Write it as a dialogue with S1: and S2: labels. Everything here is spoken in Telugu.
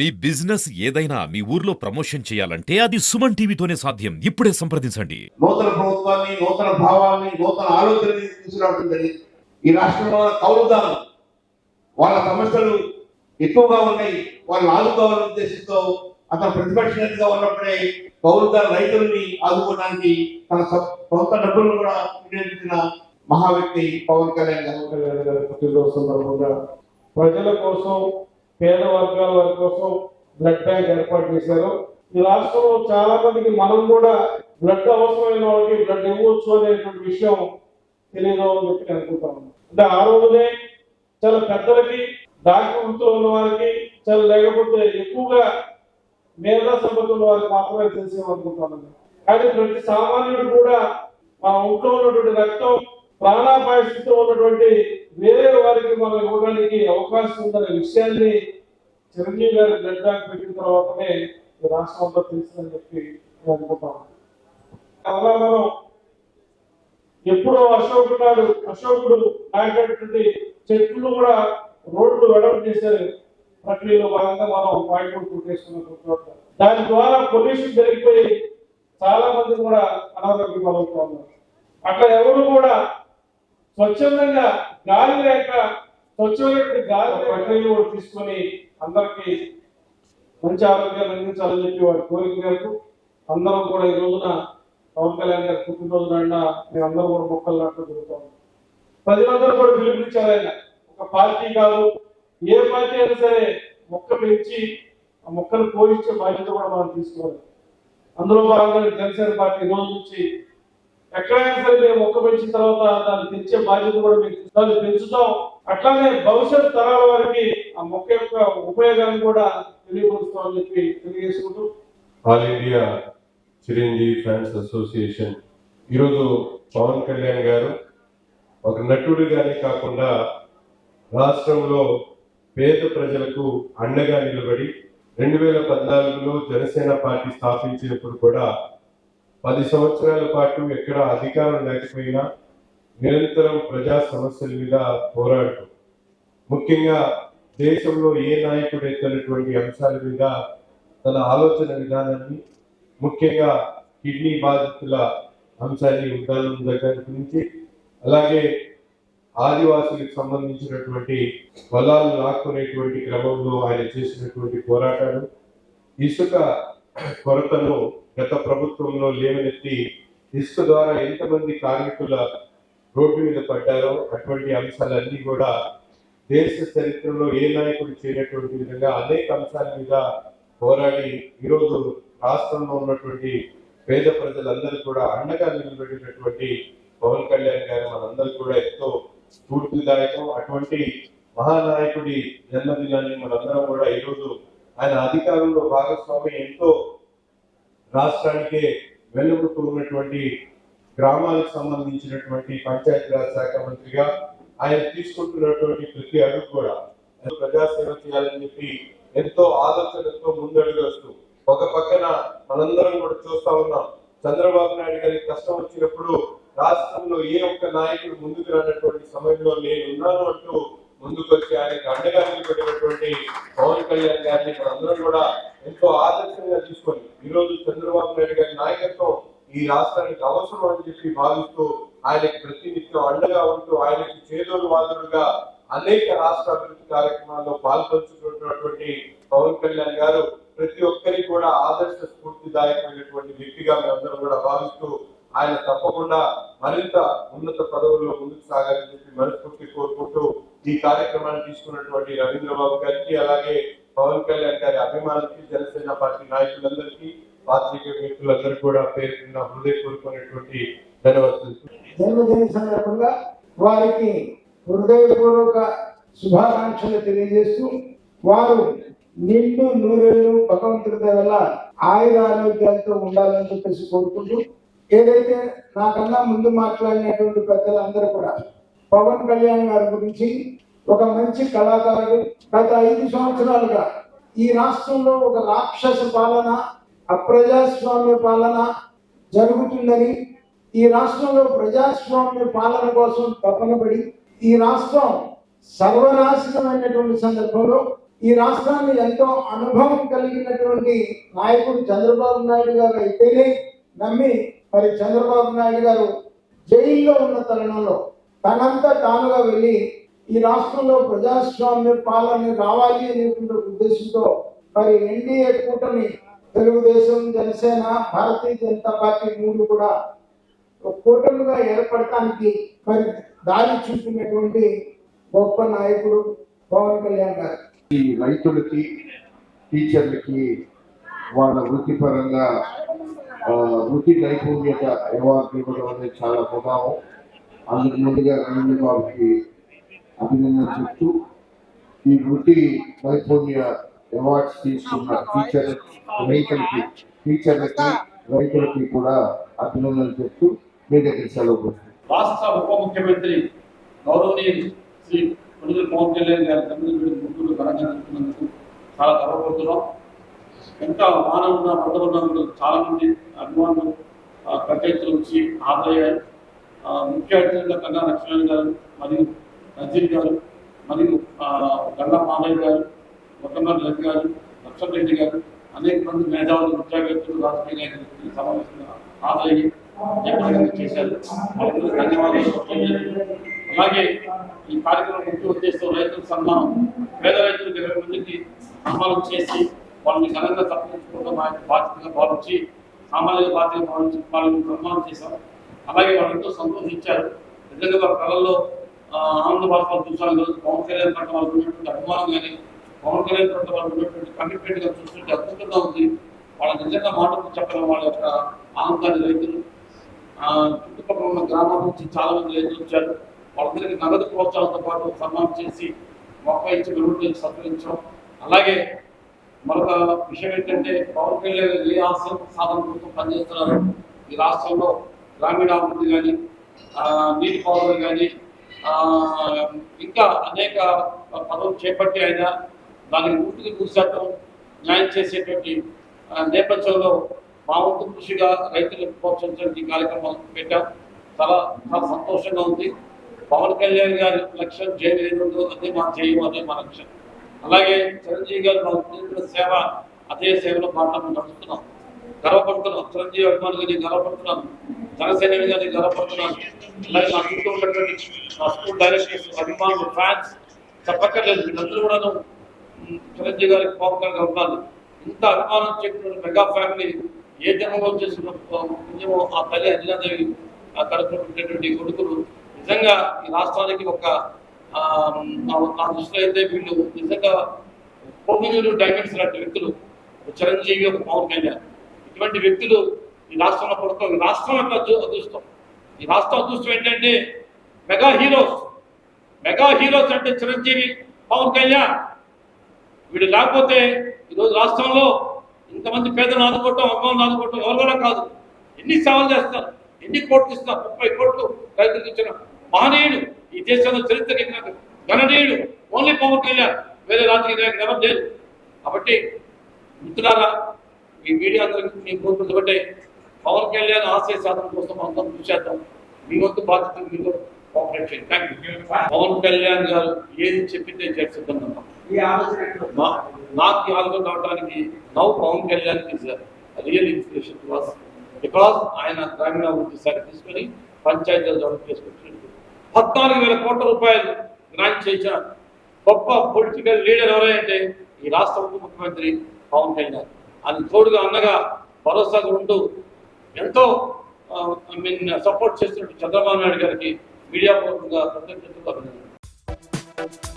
S1: మీ బిజినెస్ ఏదైనా మీ ఊర్లో ప్రమోషన్ చేయాలంటే అది సుమన్ టీవీతోనే సాధ్యం. ఇప్పుడే సంప్రదించండి.
S2: నూతన ప్రభుత్వాన్ని నూతన భావాన్ని నూతన ఆలోచనని తీసుకురావడం ఈ రాష్ట్రంలో ఉన్న కౌలుదారులు వాళ్ళ సమస్యలు ఎక్కువగా ఉన్నాయి. వాళ్ళని ఆదుకోవాలనే ఉద్దేశంతో అతను ప్రతిపక్ష నేతగా ఉన్నప్పుడే కౌలుదారు రైతుల్ని ఆదుకోవడానికి తన సొంత డబ్బులను కూడా వినియోగించిన మహా వ్యక్తి పవన్ కళ్యాణ్ గారు.
S3: పవన్ కళ్యాణ్ గారి పుట్టినరోజు సందర్భంగా ప్రజల కోసం పేద వర్గాల వారి కోసం బ్లడ్ బ్యాంక్ ఏర్పాటు చేశారు. ఈ రాష్ట్రంలో చాలా మందికి మనం కూడా బ్లడ్ అవసరమైన వాళ్ళకి బ్లడ్ ఇవ్వచ్చు అనేటువంటి విషయం తెలియదు అని చెప్పి అనుకుంటాను అంటే ఆ రోజునే చాలా పెద్దలకి డాక్టర్ వృత్తిలో ఉన్న వారికి చాలా లేకపోతే ఎక్కువగా మేధా సంపత్తి ఉన్న వారికి మాత్రమే తెలిసేమనుకుంటాను కానీ ప్రతి సామాన్యుడు కూడా మన ఒంట్లో ఉన్నటువంటి రక్తం ప్రాణాపాయ స్థితిలో ఉన్నటువంటి వేరే వారికి మనం ఇవ్వడానికి అవకాశం ఉందనే విషయాన్ని చిరంజీవి గారి బ్లడ్ పెట్టిన తర్వాతనే ఈ రాష్ట్రంలో తెలిసిందని చెప్పి నేను అనుకుంటాను అలా మనం ఎప్పుడో అశోకుడు నాడు అశోకుడు నాటినటువంటి చెట్లు కూడా రోడ్లు వెడల్పు చేసే ప్రక్రియలో భాగంగా మనం పాయింట్ కొట్టేసుకున్నాం దాని ద్వారా పొల్యూషన్ జరిగిపోయి చాలా మంది కూడా అనారోగ్యం అవుతా ఉన్నారు అట్లా ఎవరు కూడా స్వచ్ఛందంగా గాలి లేక స్వచ్ఛమైనటువంటి గాలి ప్రక్రియలు కూడా తీసుకొని అందరికీ మంచి ఆరోగ్యాన్ని అందించాలని చెప్పి వారి కోరిక మేరకు అందరం కూడా ఈ రోజున పవన్ కళ్యాణ్ గారి పుట్టినరోజు నాడిన మేము అందరం కూడా మొక్కలు నాటడం జరుగుతాం ప్రజలందరూ కూడా పిలుపునిచ్చారు ఆయన. ఒక పార్టీ కాదు ఏ పార్టీ అయినా సరే మొక్క పెంచి ఆ మొక్కను పోషించే బాధ్యత కూడా మనం తీసుకోవాలి. అందులో భాగంగా జనసేన పార్టీ ఈ రోజు నుంచి ఎక్కడైనా సరే మేము మొక్క పెంచిన తర్వాత దాన్ని తెచ్చే బాధ్యత కూడా మీకు దాన్ని పెంచుతాం. అట్లానే భవిష్యత్ తరాల వారికి ఆ మొక్క యొక్క ఉపయోగాన్ని కూడా తెలియపరుస్తామని చెప్పి తెలియజేసుకుంటూ.
S4: All India Chiranjeevi fans association. ఈరోజు పవన్ కళ్యాణ్ గారు ఒక నటుడిగానే కాకుండా రాష్ట్రంలో పేద ప్రజలకు అండగా నిలబడి రెండు వేల పద్నాలుగులో జనసేన పార్టీ స్థాపించినప్పుడు కూడా పది సంవత్సరాల పాటు ఎక్కడ అధికారం లేకపోయినా నిరంతరం ప్రజా సమస్యల మీద పోరాడుతూ ముఖ్యంగా దేశంలో ఏ నాయకుడు ఎత్తనటువంటి అంశాల మీద తన ఆలోచన విధానాన్ని ముఖ్యంగా కిడ్నీ బాధితుల అంశాన్ని ఉద్దానం దగ్గర నుంచి అలాగే ఆదివాసులకు సంబంధించినటువంటి పొలాలు లాక్కునేటువంటి క్రమంలో ఆయన చేసినటువంటి పోరాటాలు ఇసుక కొరతను గత ప్రభుత్వంలో లేవనెత్తి ఇసుక ద్వారా ఎంతమంది కార్మికుల రోడ్డు మీద పడ్డారో అటువంటి అంశాలన్నీ కూడా దేశ చరిత్రలో ఏ నాయకుడు చేయనటువంటి విధంగా అనేక అంశాల మీద పోరాడి ఈరోజు రాష్ట్రంలో ఉన్నటువంటి పేద ప్రజలందరూ కూడా అండగా నిలబడినటువంటి పవన్ కళ్యాణ్ గారు మనందరూ కూడా ఎంతో స్ఫూర్తిదాయకం. అటువంటి మహానాయకుడి జన్మదినాన్ని మనందరం కూడా ఈరోజు ఆయన అధికారంలో భాగస్వామి ఎంతో రాష్ట్రానికే వెలుగుతూ ఉన్నటువంటి గ్రామాలకు సంబంధించినటువంటి పంచాయతీరాజ్ శాఖ మంత్రిగా ఆయన తీసుకుంటున్నటువంటి ప్రతి అడుగు కూడా ప్రజాసేవ చేయాలని చెప్పి ఎంతో ఆలోచనతో ముందడుగు వస్తూ ఒక పక్కన మనందరం కూడా చూస్తా ఉన్నాం. చంద్రబాబు నాయుడు గారికి కష్టం వచ్చినప్పుడు రాష్ట్రంలో ఏ ఒక్క నాయకుడు ముందుకు రానటువంటి సమయంలో నేను ఉన్నాను అంటూ ముందుకొచ్చి ఆయనకు అండగా నిలబడినటువంటి పవన్ కళ్యాణ్ గారిని మనందరం కూడా ఎంతో ఆదర్శంగా తీసుకొని ఈ రోజు చంద్రబాబు నాయుడు గారి నాయకత్వం ఈ రాష్ట్రానికి అవసరం అని చెప్పి భావిస్తూ ఆయనకి ప్రతినిత్యం అండగా ఉంటూ ఆయనకి చేదోడు వాదుడుగా అనేక రాష్ట్ర అభివృద్ధి కార్యక్రమాల్లో పాల్పంచుకుంటున్నటువంటి పవన్ కళ్యాణ్ గారు ప్రతి ఒక్కరికి కూడా ఆదర్శ స్ఫూర్తిదాయకమైనటువంటి వ్యక్తిగా మేమందరం కూడా భావిస్తూ ఆయన తప్పకుండా మరింత ఉన్నత పదవుల్లో ముందుకు సాగాలని చెప్పి మనస్ఫూర్తి కోరుకుంటూ ఈ కార్యక్రమాన్ని తీసుకున్నటువంటి రవీంద్రబాబు గారికి అలాగే పవన్ కళ్యాణ్ గారి అభిమానులకి జనసేన పార్టీ నాయకులందరికీ పాత్రిక వ్యక్తులందరికీ కూడా పేరు హృదయపూర్వకమైనటువంటి ధన్యవాదాలు.
S5: జన్మదిన సందర్భంగా వారికి హృదయపూర్వక శుభాకాంక్షలు తెలియజేస్తూ వారు నిండు నూరేళ్ళు భగవంతుడి వల్ల ఆయుర ఆరోగ్యాలతో ఉండాలని చెప్పేసి కోరుకుంటూ ఏదైతే నాకన్నా ముందు మాట్లాడినటువంటి పెద్దలందరూ కూడా పవన్ కళ్యాణ్ గారి గురించి ఒక మంచి కళాకారుడు గత ఐదు సంవత్సరాలుగా ఈ రాష్ట్రంలో ఒక రాక్షస పాలన అప్రజాస్వామ్య పాలన జరుగుతుందని ఈ రాష్ట్రంలో ప్రజాస్వామ్య పాలన కోసం తపన పడి ఈ రాష్ట్రం సర్వనాశనమైనటువంటి సందర్భంలో ఈ రాష్ట్రాన్ని ఎంతో అనుభవం కలిగినటువంటి నాయకుడు చంద్రబాబు నాయుడు గారు అయితేనే నమ్మి మరి చంద్రబాబు నాయుడు గారు జైల్లో ఉన్న తరుణంలో తనంతా తానుగా వెళ్ళి ఈ రాష్ట్రంలో ప్రజాస్వామ్య పాలన రావాలి అనేటువంటి ఉద్దేశంతో మరి ఎన్డీఏ కూటమి తెలుగుదేశం జనసేన భారతీయ జనతా పార్టీ మూడు కూడా కూటమిగా ఏర్పడటానికి మరి దారి చూపినటువంటి గొప్ప నాయకుడు పవన్ కళ్యాణ్ గారు.
S2: ఈ రైతులకి టీచర్లకి వాళ్ళ వృత్తిపరంగా వృత్తి నైపుణ్యత అవార్డు ఇవ్వడం అనేది చాలా ప్రభావం అందుకు ముందుగా రవీంద్ర బాబుకి అభినందన చెప్తూ ఈ వృత్తి నైపుణ్య అవార్డ్స్ తీసుకున్న టీచర్ రైతులకి టీచర్లకి రైతులకి కూడా అభినందనలు చెప్తూ మీ దగ్గర సెలవు
S6: రాష్ట్ర ఉప ముఖ్యమంత్రి గౌరవనీయులు శ్రీ కొడుకుల పవన్ కళ్యాణ్ గారి తమిళ ముగ్గురు ఘనంగా చాలా గర్వపడుతున్నాం. ఎంత మానవ ఉన్న చాలా మంది అభిమానులు ఆ, పెద్ద వచ్చి హాజరయ్యారు. ముఖ్య అతిథులుగా కన్నా లక్ష్మణ్ గారు మరియు నజీర్ గారు మరియు గల్లా మామయ్య గారు మొట్టమొదటి రెడ్డి గారు లక్ష్మణ్ రెడ్డి గారు అనేక మంది మేధావులు విద్యావేత్తలు రాజకీయ నాయకులు సమావేశంగా హాజరయ్యి చేశారు. వాళ్ళందరూ ధన్యవాదాలు అలాగే ఈ కార్యక్రమం ముఖ్య ఉద్దేశం రైతుల సన్మానం పేద రైతులకు ఇరవై మందికి సన్మానం చేసి వాళ్ళని ఘనంగా సత్కరించుకోవడం మా యొక్క బాధ్యతగా భావించి సామాజిక బాధ్యత భావించి వాళ్ళని సన్మానం చేశాం. అలాగే వాళ్ళు ఎంతో సంతోషించారు నిజంగా వారి కళల్లో ఆనంద భాషలు చూసాను పవన్ కళ్యాణ్ పట్ల వాళ్ళకు ఉన్నటువంటి అభిమానం కానీ పవన్ కళ్యాణ్ పట్ల వాళ్ళకు ఉన్నటువంటి కమిట్మెంట్ కానీ చూస్తుంటే అద్భుతంగా ఉంది. వాళ్ళ నిజంగా మాటలు చెప్పడం వాళ్ళ యొక్క ఆనందాన్ని రైతులు చుట్టుపక్కల ఉన్న గ్రామాల నుంచి చాలా మంది రైతులు వచ్చారు. వాళ్ళందరికీ నగదు ప్రోత్సాహంతో పాటు సన్మానం చేసి మొక్క ఇచ్చి మెరుగులు సత్కరించడం. అలాగే మరొక విషయం ఏంటంటే పవన్ కళ్యాణ్ ఏ ఆశయం సాధన కోసం పనిచేస్తున్నారు? ఈ రాష్ట్రంలో గ్రామీణాభివృద్ధి కానీ నీటి పారుదల కానీ ఇంకా అనేక పదవులు చేపట్టి ఆయన దానికి పూర్తిగా నూరు శాతం న్యాయం చేసేటువంటి నేపథ్యంలో మా వంతు కృషిగా రైతులకు ప్రోత్సహించడానికి కార్యక్రమాలు పెట్టాం. చాలా చాలా సంతోషంగా ఉంది. పవన్ కళ్యాణ్ గారి లక్ష్యం చేయలేదు అదే మా చేయము అదే మా లక్ష్యం. అలాగే చిరంజీవి గారు మా సేవ అదే సేవలో పాటలు నడుస్తున్నాం. గర్వపడుతున్నాం చిరంజీవి అభిమానులుగా నేను గర్వపడుతున్నాను. జనసేన నేను గర్వపడుతున్నాను. అలాగే నా చుట్టూ ఉన్నటువంటి నా స్కూల్ డైరెక్టర్స్ అభిమానులు ఫ్యాన్స్ చెప్పక్కర్లేదు. వీళ్ళందరూ కూడాను చిరంజీవి గారికి పవన్ ఉన్నాను ఇంత అభిమానం చెప్పినటువంటి మెగా ఫ్యామిలీ ఏ జన్మలో చేసిన పుణ్యమో ఆ తల్లి అంజనాదేవి ఆ కడుపులో పుట్టినటువంటి కొడుకులు నిజంగా ఈ రాష్ట్రానికి ఒక నా దృష్టిలో అయితే వీళ్ళు నిజంగా కోహినూరు డైమండ్స్ లాంటి వ్యక్తులు. చిరంజీవి ఒక పవన్ కళ్యాణ్. ఇటువంటి వ్యక్తులు ఈ రాష్ట్రంలో పుడతాం ఈ రాష్ట్రం యొక్క అదృష్టం. ఈ రాష్ట్రం అదృష్టం ఏంటంటే మెగా హీరోస్. మెగా హీరోస్ అంటే చిరంజీవి పవన్ కళ్యాణ్. వీడు లేకపోతే ఈరోజు రాష్ట్రంలో ఇంతమంది పేదలు ఆదుకోవటం అమ్మలు ఆదుకోవటం ఎవరు కూడా కాదు. ఎన్ని సేవలు చేస్తారు ఎన్ని కోట్లు ఇస్తారు ముప్పై కోట్లు రైతులకు ఇచ్చిన మహనీయుడు. ఈ దేశంలో చరిత్ర గణనీయుడు. ఓన్లీ పవన్ కళ్యాణ్. వేరే రాజకీయ నాయకులు ఎవరు లేదు కాబట్టి మిత్రులారా ఈ మీడియా అందరికీ మీ కోరుకుంటే పవన్ కళ్యాణ్ ఆశయ సాధన కోసం అందరం కృషి చేద్దాం. మీ వంతు బాధ్యత మీతో కోఆపరేట్ చేయండి. థ్యాంక్ యూ పవన్ కళ్యాణ్ గారు ఏది చెప్పితే చేస్తుందన్నాం నాకు ఈ ఆలోచన రావడానికి now Pawan Kalyan is real inspiration to because ఆయన గ్రామీణాభివృద్ధి శాఖ తీసుకొని పంచాయతీలు డెవలప్ చేసుకుంటున్నారు పద్నాలుగు వేల కోట్ల రూపాయలు గ్రాంట్ చేసిన గొప్ప పొలిటికల్ లీడర్ ఎవరంటే ఈ రాష్ట్ర ఉప ముఖ్యమంత్రి పవన్ కళ్యాణ్. అది తోడుగా అన్నగా భరోసాగా ఉంటూ ఎంతో ఐ మీన్ సపోర్ట్ చేస్తున్నట్టు చంద్రబాబు నాయుడు గారికి మీడియా పూర్వకంగా కృతజ్ఞతలు అభినందనలు.